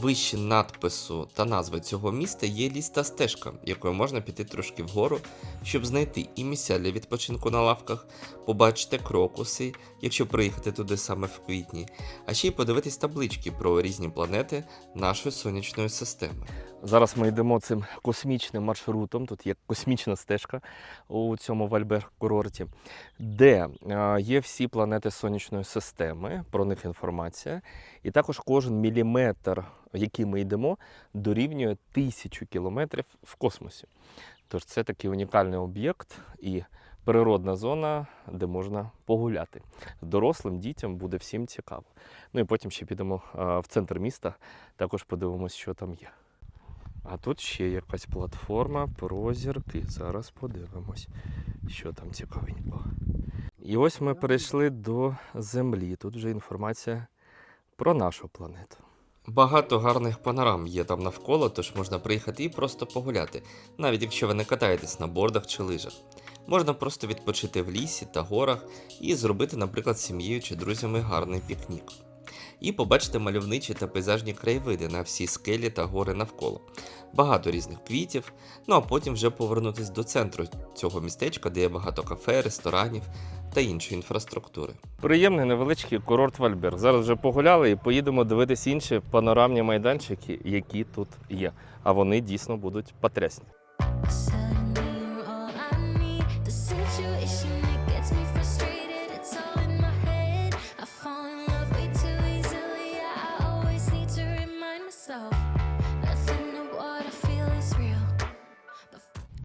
Вище надпису та назви цього міста є ліс та стежка, якою можна піти трошки вгору, щоб знайти і місця для відпочинку на лавках, побачити крокуси, якщо приїхати туди саме в квітні, а ще й подивитись таблички про різні планети нашої сонячної системи. Зараз ми йдемо цим космічним маршрутом. Тут є космічна стежка у цьому Вальберг курорті, де е, є всі планети сонячної системи, про них інформація. І також кожен міліметр, який ми йдемо, дорівнює тисячу кілометрів в космосі. Тож це такий унікальний об'єкт і природна зона, де можна погуляти. Дорослим дітям буде всім цікаво. Ну і потім ще підемо е, в центр міста, також подивимось, що там є. А тут ще якась платформа про зірки. Зараз подивимось, що там цікавенького. І ось ми перейшли до Землі. Тут вже інформація про нашу планету. Багато гарних панорам є там навколо, тож можна приїхати і просто погуляти, навіть якщо ви не катаєтесь на бордах чи лижах. Можна просто відпочити в лісі та горах і зробити, наприклад, сім'єю чи друзями гарний пікнік. І побачити мальовничі та пейзажні краєвиди на всі скелі та гори навколо. Багато різних квітів, ну а потім вже повернутися до центру цього містечка, де є багато кафе, ресторанів та іншої інфраструктури. Приємний невеличкий курорт Вальберг. Зараз вже погуляли і поїдемо дивитись інші панорамні майданчики, які тут є. А вони дійсно будуть потрясні.